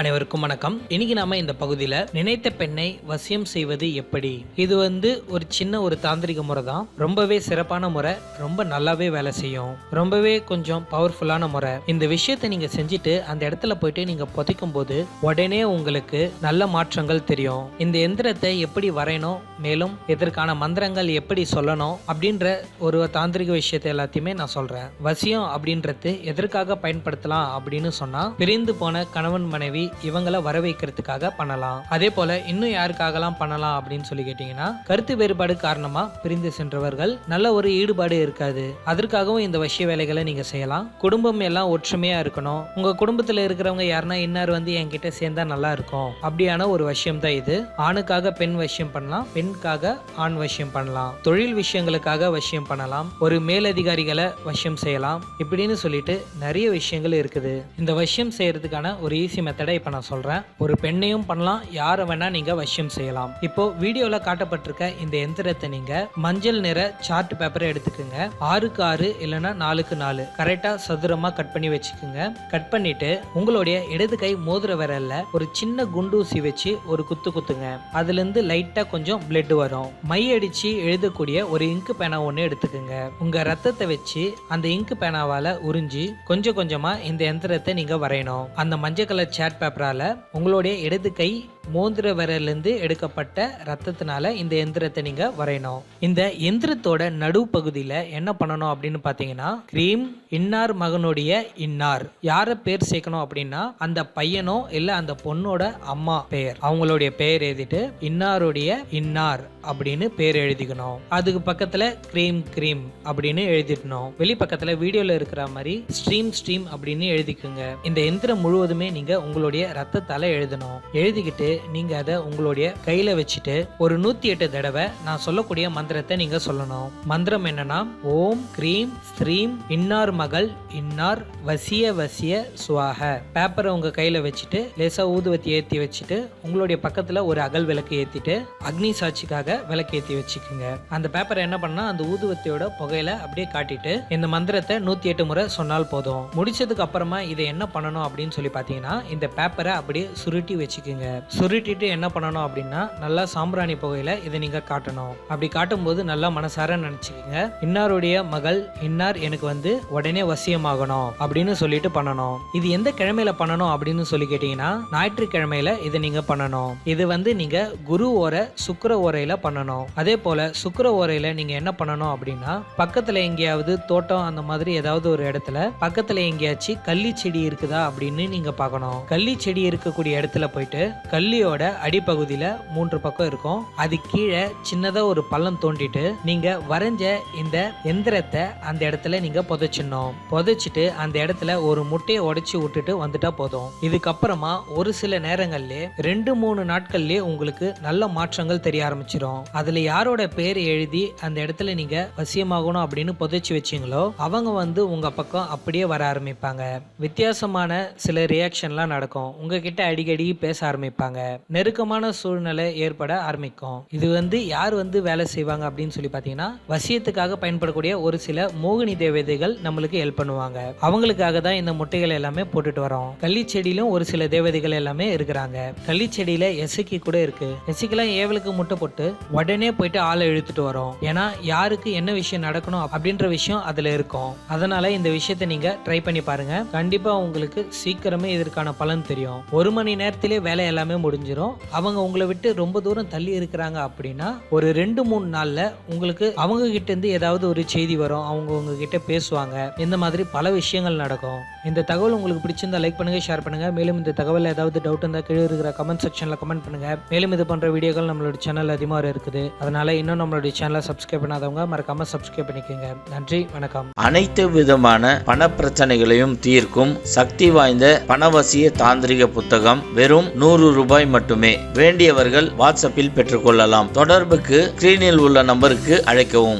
அனைவருக்கும் வணக்கம். இன்னைக்கு நாம இந்த பகுதியில் நினைத்த பெண்ணை வசியம் செய்வது எப்படி? இது வந்து ஒரு சின்ன ஒரு தாந்திரிக முறை தான். ரொம்பவே சிறப்பான முறை ரொம்ப நல்லாவே வேலை செய்யும். ரொம்பவே கொஞ்சம் பவர்ஃபுல்லான முறை. இந்த விஷயத்தை நீங்க செஞ்சுட்டு அந்த இடத்துல போயிட்டு நீங்க புதைக்கும் போது உடனே உங்களுக்கு நல்ல மாற்றங்கள் தெரியும். இந்த எந்திரத்தை எப்படி வரையணும் மேலும் இதற்கான மந்திரங்கள் எப்படி சொல்லணும் அப்படின்ற ஒரு தாந்திரிக விஷயத்தை எல்லாத்தையுமே நான் சொல்றேன். வசியம் அப்படின்றது எதற்காக பயன்படுத்தலாம் அப்படின்னு சொன்னா பிரிந்து போன கணவன் மனைவி இவங்களை வர வைக்கிறதுக்காக பண்ணலாம். அதே போல இன்னும் யாருக்காகலாம் பண்ணலாம் அப்படின்னு சொல்லி கேட்டீங்கன்னா கருத்து வேறுபாடு காரணமா பிரிந்து சென்றவர்கள் நல்ல ஒரு ஈடுபாடு இருக்காது. அதற்காகவும் இந்த வசிய வேலைகளை நீங்க செய்யலாம். குடும்பம் எல்லாம் ஒற்றுமையா இருக்கணும். உங்க குடும்பத்துல இருக்கிறவங்க யாருன்னா இன்னார் வந்து என்கிட்ட சேர்ந்தா நல்லா இருக்கும். அப்படியான ஒரு விஷயம் தான் இது. ஆணுக்காக பெண் விஷயம் பண்ணலாம். பெண்காக ஆண் விஷயம் பண்ணலாம். தொழில் விஷயங்களுக்காக விஷயம் பண்ணலாம். ஒரு மேலதிகாரிகளை விஷயம் செய்யலாம். இப்படின்னு சொல்லிட்டு நிறைய விஷயங்கள் இருக்குது. இந்த விஷயம் செய்யறதுக்கான ஒரு ஈஸி மெத்தடை இப்போ நான் சொல்றேன். ஒரு பெண்ணையும் பண்ணலாம் யாரை வேணா நீங்க வசியம் செய்யலாம். இப்போ வீடியோவில் காட்டப்பட்டிருக்க இந்த எந்திரத்தை நீங்க மஞ்சள் நிற சார்ட் பேப்பரை எடுத்துக்கோங்க. ஆறுக்கு ஆறு இல்லைன்னா நாலுக்கு நாலு. கரெக்டா சதுரமா கட் பண்ணி வச்சுக்கோங்க. கட் பண்ணிட்டு உங்களுடைய இடது கை மோதிர விரல்ல ஒரு சின்ன குண்டூசி வச்சு ஒரு குத்து குத்துங்க. அதுல இருந்து லைட்டா கொஞ்சம் பிளட் வரும். மை அடித்து எழுதக்கூடிய ஒரு இங்கு பேனா ஒன்று எடுத்துக்கோங்க. உங்க ரத்தத்தை வச்சு அந்த இங்கு பேனாவால் உறிஞ்சி கொஞ்சம் கொஞ்சமா இந்த எந்திரத்தை நீங்கள் வரையணும். அந்த மஞ்சள் கலர் சேட் பேப்பரால உங்களுடைய இடது கை மோந்திர விரலேருந்து எடுக்கப்பட்ட ரத்தத்தினால இந்த எந்திரத்தை நீங்க வரையணும். இந்த எந்திரத்தோட நடு பகுதியில என்ன பண்ணணும் அப்படின்னு பாத்தீங்கன்னா கிரீம் இன்னார் மகனுடைய இன்னார். யார பேர் சேர்க்கணும் அப்படின்னா அந்த பையனோ இல்ல அந்த பொண்ணோட அம்மா பெயர். அவங்களுடைய பெயர் எழுதிட்டு இன்னாருடைய இன்னார் அப்படின்னு பேர் எழுதிக்கணும். அதுக்கு பக்கத்துல கிரீம் கிரீம் அப்படின்னு எழுதிடணும். வெளி பக்கத்துல வீடியோல இருக்கிற மாதிரி ஸ்ட்ரீம் ஸ்ட்ரீம் அப்படின்னு எழுதிக்குங்க. இந்த எந்திரம் முழுவதுமே நீங்க உங்களுடைய ரத்தத்தால எழுதணும். எழுதிக்கிட்டு நீங்க அதை உங்களுடைய கையில் வச்சுட்டு ஒரு நூத்தி எட்டு தடவை நான் சொல்லக்கூடிய மந்திரத்தை நீங்க சொல்லணும். மந்திரம் என்னன்னா ஓம் கிரீம் ஸ்ரீம் இன்னார் மகள் இன்னார் வசிய வசிய சுவாக. பேப்பரை உங்க கையில வச்சுட்டு லேசா ஊதுவத்தி ஏத்தி வச்சுட்டு உங்களுடைய பக்கத்துல ஒரு அகல் விளக்கு ஏத்திட்டு அக்னி சாட்சிக்காக விளக்கு ஏத்தி வச்சுக்கோங்க. அந்த பேப்பரை என்ன பண்ணால் அந்த ஊதுவத்தியோட புகையில அப்படியே காட்டிட்டு இந்த மந்திரத்தை நூத்தி எட்டு முறை சொன்னால் போதும். முடிச்சதுக்கு அப்புறமா இதை என்ன பண்ணணும் அப்படின்னு சொல்லி பாத்தீங்கன்னா இந்த பேப்பரை அப்படியே சுருட்டி வச்சுக்கோங்க. சுருட்டிட்டு என்ன பண்ணணும் அப்படின்னா நல்லா சாம்பிராணி புகையில இதை நீங்க காட்டணும். அப்படி காட்டும்போது நல்லா மனசார நினைச்சுக்கோங்க. இன்னாருடைய மகள் இன்னார் எனக்கு வந்து உடனே வசியமாகணும் அப்படின்னு சொல்லிட்டு பண்ணணும். இது எந்த கிழமையில பண்ணணும் அப்படின்னு சொல்லி கேட்டீங்கன்னா ஞாயிற்றுக்கிழமையில இதை நீங்க பண்ணணும். இது வந்து நீங்க குரு ஓரை சுக்கர ஓரையில பண்ணணும். அதே போல சுக்கர ஓரையில நீங்க என்ன பண்ணணும் அப்படின்னா பக்கத்துல எங்கேயாவது தோட்டம் அந்த மாதிரி ஏதாவது ஒரு இடத்துல பக்கத்துல எங்கேயாச்சும் கள்ளி செடி இருக்குதா அப்படின்னு நீங்க பார்க்கணும். கள்ளி செடி இருக்கக்கூடிய இடத்துல போயிட்டு கள்ளியோட அடிப்பகுதியில் மூன்று பக்கம் இருக்கும். அது கீழே சின்னதாக ஒரு பள்ளம் தோண்டிட்டு நீங்கள் வரைஞ்ச இந்த எந்திரத்தை அந்த இடத்துல நீங்கள் புதைச்சிடணும். புதைச்சிட்டு அந்த இடத்துல ஒரு முட்டையை உடைச்சி விட்டுட்டு வந்துட்டா போதும். இதுக்கப்புறமா ஒரு சில நேரங்கள்லேயே ரெண்டு மூணு நாட்கள்லயே உங்களுக்கு நல்ல மாற்றங்கள் தெரிய ஆரம்பிச்சிடும் அதுல யாரோட பேர் எழுதி அந்த இடத்துல நீங்க வசியமாகணும் அப்படின்னு புதைச்சி வச்சீங்களோ அவங்க வந்து உங்க பக்கம் அப்படியே வர ஆரம்பிப்பாங்க. வித்தியாசமான சில ரியாக்ஷன்லாம் நடக்கும். உங்ககிட்ட அடிக்கடி பேச ஆரம்பிப்பாங்க. நெருக்கமான சூழ்நிலை ஏற்பட ஆரம்பிக்கும். இது வந்து யார் வந்து வேலை செய்வாங்க அப்படின்னு சொல்லி பார்த்தீங்கன்னா வசியத்துக்காக பயன்படக்கூடிய ஒரு சில மோகினி தேவதைகள் நம்மளுக்கு ஹெல்ப் பண்ணுவாங்க. அவங்களுக்காக தான் இந்த முட்டைகள் எல்லாமே போட்டுட்டு வரோம். கள்ளி செடியிலும் ஒரு சில தேவதைகள் எல்லாமே இருக்கிறாங்க. கள்ளி செடியில எசக்கி கூட இருக்கு. எசக்கிலாம் ஏவலுக்கு முட்டை போட்டு உடனே போயிட்டு ஆளை இழுத்துட்டு வரோம். ஏன்னா யாருக்கு என்ன விஷயம் நடக்கணும் அப்படின்ற விஷயம் அதுல இருக்கும். அதனால இந்த விஷயத்தை நீங்க ட்ரை பண்ணி பாருங்க. கண்டிப்பா உங்களுக்கு சீக்கிரமே இதற்கான பலன் தெரியும். ஒரு மணி நேரத்திலே வேலை எல்லாமே முடிஞ்சிடும் அவங்க உங்களை விட்டு ரொம்ப தூரம் தள்ளி இருக்கிறாங்க அப்படின்னா ஒரு ரெண்டு மூணு நாளில் உங்களுக்கு அவங்க கிட்ட இருந்து ஏதாவது ஒரு செய்தி வரும். அவங்க உங்ககிட்ட பேசுவாங்க. இந்த மாதிரி பல விஷயங்கள் நடக்கும். இந்த தகவல் உங்களுக்கு பிடிச்சிருந்தா லைக் பண்ணுங்க ஷேர் பண்ணுங்க. மேலும் இந்த தகவல் ஏதாவது டவுட் இருந்தால் கீழே இருக்கிற கமெண்ட் செக்ஷனில் கமெண்ட் பண்ணுங்க. மேலும் இது போன்ற வீடியோக்கள் நம்மளோட சேனல் அதிகமாக இருக்குது. அதனால இன்னும் நம்மளுடைய சேனலை சப்ஸ்கிரைப் பண்ணாதவங்க மறக்காம சப்ஸ்கிரைப் பண்ணிக்கோங்க. நன்றி வணக்கம். அனைத்து விதமான பண பிரச்சனைகளையும் தீர்க்கும் சக்தி வாய்ந்த பணவசிய தாந்திரிக புத்தகம் வெறும் நூறு ரூபாய் ரூபாய் மட்டுமே. வேண்டியவர்கள் வாட்ஸ்அப்பில் பெற்றுக்கொள்ளலாம். தொடர்புக்கு ஸ்கிரீனில் உள்ள நம்பருக்கு அழைக்கவும்.